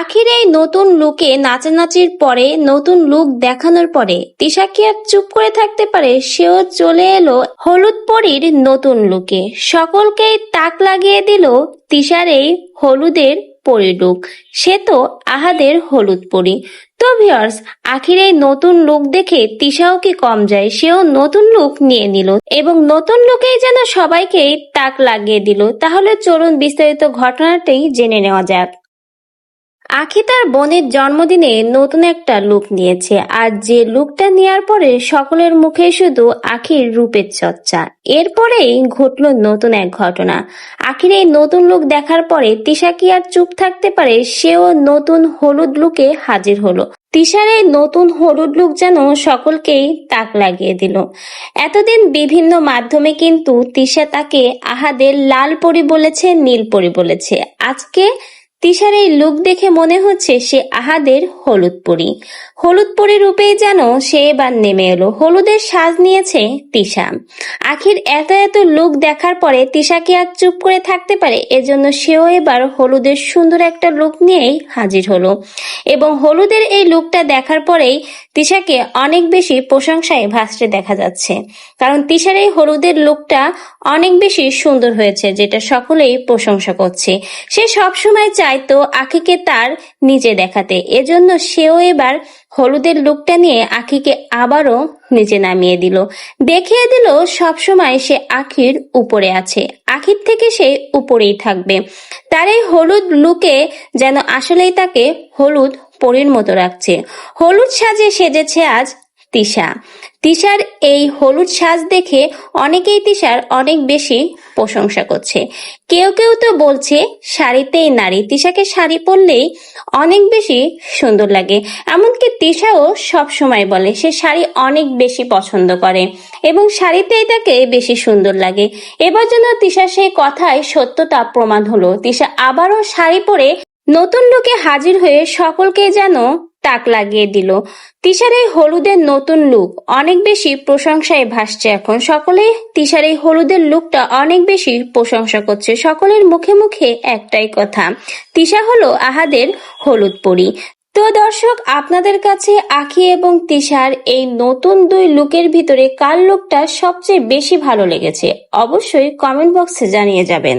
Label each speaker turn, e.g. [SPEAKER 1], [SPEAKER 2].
[SPEAKER 1] আখির এই নতুন লুকে নাচানাচির পরে, নতুন লুক দেখানোর পরে তিশা কি আর চুপ করে থাকতে পারে, সেও চলে এলো হলুদ পরীর নতুন লুকে। সকলকেই তাক লাগিয়ে দিল তিশার এই হলুদের পরি লুক। সে তো আহাদের হলুদ পরি। তো ভিউয়ার্স, আখির এই নতুন লুক দেখে তিশাও কি কম যায়? সেও নতুন লুক নিয়ে নিল এবং নতুন লুকেই যেন সবাইকেই তাক লাগিয়ে দিল। তাহলে চলুন বিস্তারিত ঘটনাটাই জেনে নেওয়া যাক। আখি তার বোনের জন্মদিনে নতুন একটা লুক নিয়েছে। আর যে লুকটা নেয়ার পরে সকলের মুখে শুধু আখির রূপের চর্চা। এরপরেই ঘটলো নতুন এক ঘটনা। আখির এই নতুন লুক দেখার পরে তিশা কি আর চুপ থাকতে পারে, সেও নতুন হলুদ লুকে হাজির হলো। তিশার এই নতুন হলুদ লুক যেন সকলকেই তাক লাগিয়ে দিল। এতদিন বিভিন্ন মাধ্যমে কিন্তু তিশা তাকে আহাদের লাল পরি বলেছে, নীল পরি বলেছে। আজকে তিশার এই লুক দেখে মনে হচ্ছে সে আহাদের হলুদ পরি। হলুদ পরি রূপেই যেন সে এবার নেমে এলো। হলুদের সাজ নিয়েছে তিশা। আখির এত এত লুক দেখার পরে তিশা কি আর চুপ করে থাকতে পারে? এজন্য সেও এবার হলুদের সুন্দর একটা লুক নিয়েই হাজির হলো। এবং হলুদের এই লুকটা দেখার পরেই তিশাকে অনেক বেশি প্রশংসায় ভাসতে দেখা যাচ্ছে। কারণ তিশার এই হলুদের লুকটা অনেক বেশি সুন্দর হয়েছে, যেটা সকলেই প্রশংসা করছে। সে সবসময় চাইতো আখিকে তার নিচে দেখাতে। এজন্য সেও এবার হলুদের লুকটা নিয়ে আখিকে আবারও নিচে নামিয়ে দিল। দেখিয়ে দিল, সবসময় সে আখির উপরে আছে। আখির থেকে সে উপরেই থাকবে। তার এই হলুদ লুকে যেন আসলেই তাকে হলুদ পরীর মতো রাখছে। হলুদ সাজে সেজেছে আজ তিশা। তিশার এই হলুদ সাজ দেখে অনেকেই তিশার অনেক বেশি প্রশংসা করছে। কেউ কেউ তো বলছে, শাড়িতেই নারী, তিশাকে শাড়ি পরলেই অনেক বেশি সুন্দর লাগে। এমনকি তিশাও সব সময় বলে, সে শাড়ি অনেক বেশি পছন্দ করে এবং শাড়িতেই তাকে বেশি সুন্দর লাগে। এবার যেন তিশার সেই কথায় সত্যতা প্রমাণ হলো। তিশা আবারও শাড়ি পরে নতুন লোকে হাজির হয়ে সকলকে যেন তাক লাগিয়ে দিল। তিশার এই হলুদের নতুন লুক অনেক বেশি প্রশংসায় ভাসছে এখন। সকলে তিশার এই হলুদের লুকটা অনেক বেশি প্রশংসা করছে। সকলের মুখে মুখে একটাই কথা, তিশা হলো আহাদের হলুদ পরি। তো দর্শক, আপনাদের কাছে আখি এবং তিশার এই নতুন দুই লুকের ভিতরে কার লুকটা সবচেয়ে বেশি ভালো লেগেছে? অবশ্যই কমেন্ট বক্সে জানিয়ে যাবেন।